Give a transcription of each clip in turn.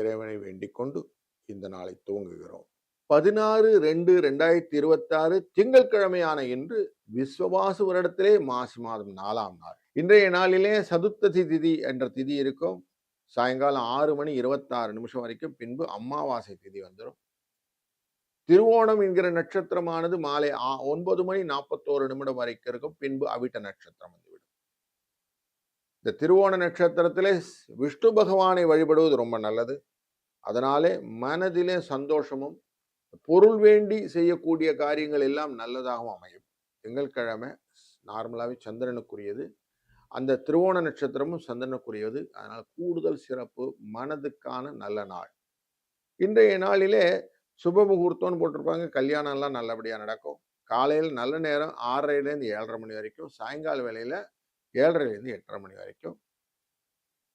இறைவனை வேண்டிக் கொண்டு இந்த நாளை துவங்குகிறோம். பதினாறு ரெண்டு ரெண்டாயிரத்தி இருபத்தாறு திங்கட்கிழமையான இன்று விஸ்வவாசு வருடத்திலே மாசி மாதம் நாலாம் நாள். இன்றைய நாளிலே சதுர்த்ததி திதி என்ற திதி இருக்கும். சாயங்காலம் ஆறு மணி இருபத்தாறு நிமிஷம் வரைக்கும் பின்பு அமாவாசை திதி வந்துடும் திருவோணம் என்கிற நட்சத்திரமானது மாலை ஒன்பது மணி நாற்பத்தோரு நிமிடம் வரைக்கும் இருக்கும். பின்பு அவிட்ட நட்சத்திரம் வந்து இந்த திருவோண நட்சத்திரத்திலே விஷ்ணு பகவானை வழிபடுவது ரொம்ப நல்லது. அதனாலே மனதிலே சந்தோஷமும் பொருள் வேண்டி செய்யக்கூடிய காரியங்கள் எல்லாம் நல்லதாகவும் அமையும். திங்கட்கிழமை நார்மலாகவே சந்திரனுக்குரியது. அந்த திருவோண நட்சத்திரமும் சந்திரனுக்குரியது. அதனால் கூடுதல் சிறப்பு மனதுக்கான நல்ல நாள். இன்றைய நாளிலே சுப முகூர்த்தம்னு போட்டிருப்பாங்க. கல்யாணம்லாம் நல்லபடியாக நடக்கும். காலையில் நல்ல நேரம் ஆறரைலேருந்து ஏழரை மணி வரைக்கும் சாயங்கால வேலையில் ஏழரைலேருந்து எட்டரை மணி வரைக்கும்.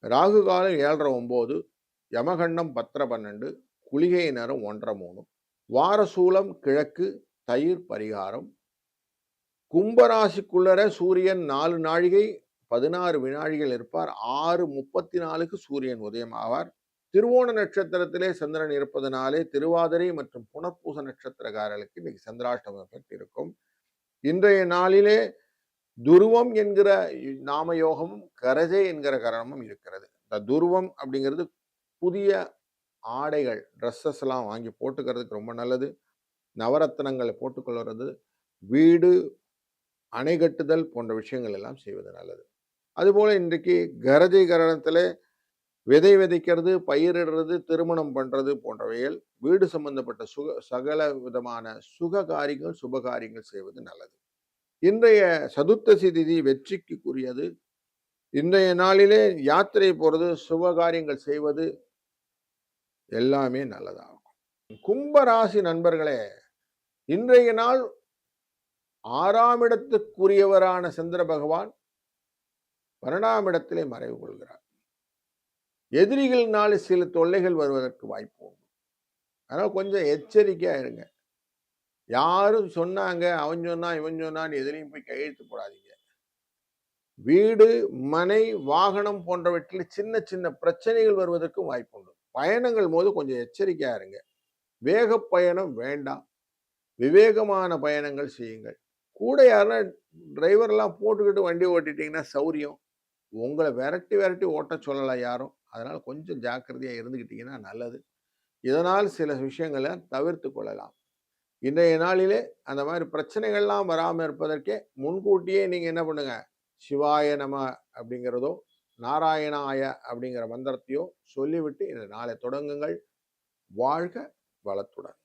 ராகு காலம் ஏழரை ஒம்பது யமகண்டம் பத்தரை பன்னெண்டு குளிகை நேரம் ஒன்றரை மூணு வாரசூலம் கிழக்கு தயிர் பரிகாரம். கும்பராசிக்குள்ளர சூரியன் நாலு நாழிகை பதினாறு வினாழிகள் இருப்பார். ஆறு முப்பத்தி நாலுக்கு சூரியன் உதயம் ஆவார் திருவோண நட்சத்திரத்திலே சந்திரன் இருப்பதனாலே திருவாதிரை மற்றும் புனர்பூச நட்சத்திரக்காரர்களுக்கு இன்னைக்கு சந்திராஷ்டமம் எஃபெக்ட் இருக்கும் இன்றைய நாளிலே துருவம் என்கிற நாம யோகமும் கரஜை என்கிற கரணமும் இருக்கிறது. இந்த துருவம் அப்படிங்கிறது புதிய ஆடைகள் ட்ரெஸ்ஸஸ் எல்லாம் வாங்கி போட்டுக்கிறதுக்கு ரொம்ப நல்லது. நவரத்னங்களை போட்டுக்கொள்வது வீடு அணை கட்டுதல் போன்ற விஷயங்கள் எல்லாம் செய்வது நல்லது. அதுபோல் இன்றைக்கு கரஜை கரணத்தில் விதை விதைக்கிறது பயிரிடுறது திருமணம் பண்ணுறது போன்றவைகள் வீடு சம்பந்தப்பட்ட சுக சகல விதமான சுக காரியங்கள் சுபகாரியங்கள் செய்வது நல்லது. இன்றைய சதுர்த்தசி திதி வெற்றிக்குரியது. இன்றைய நாளிலே யாத்திரை போகிறது சுபகாரியங்கள் செய்வது எல்லாமே நல்லதாகும். கும்பராசி நண்பர்களே இன்றைய நாள் ஆறாம் இடத்துக்குரியவரான சந்திர பகவான் பன்னெண்டாம் இடத்திலே மறைவு கொள்கிறார். எதிரிகள்னால சில தொல்லைகள் வருவதற்கு வாய்ப்பு உண்டு. அதனால் கொஞ்சம் எச்சரிக்கையாக இருங்க. யாரும் சொன்னாங்க அவன் சொன்னா இவன் சொன்னான்னு எதுலையும் போய் கையெழுத்து போடாதீங்க. வீடு மனை வாகனம் போன்றவற்றில் சின்ன சின்ன பிரச்சனைகள் வருவதற்கும் வாய்ப்பு உண்டு பயணங்கள் போது கொஞ்சம் எச்சரிக்கையா இருங்க. வேக பயணம் வேண்டாம். விவேகமான பயணங்கள் செய்யுங்கள். கூட யாருன்னா டிரைவர்லாம் போட்டுக்கிட்டு வண்டி ஓட்டிட்டீங்கன்னா சௌரியம். உங்களை விரட்டி விரட்டி ஓட்ட சொல்லலாம் யாரும். அதனால் கொஞ்சம் ஜாக்கிரதையாக இருந்துக்கிட்டிங்கன்னா நல்லது. இதனால் சில விஷயங்களை தவிர்த்து கொள்ளலாம். இன்றைய நாளிலே அந்த மாதிரி பிரச்சனைகள்லாம் வராமல் இருப்பதற்கே முன்கூட்டியே நீங்கள் என்ன பண்ணுங்கள் சிவாய நம அப்படிங்கிறதோ நாராயணாய அப்படிங்கிற மந்திரத்தையோ சொல்லிவிட்டு இந்த நாளை தொடங்குங்கள். வாழ்க வளத்துடன்.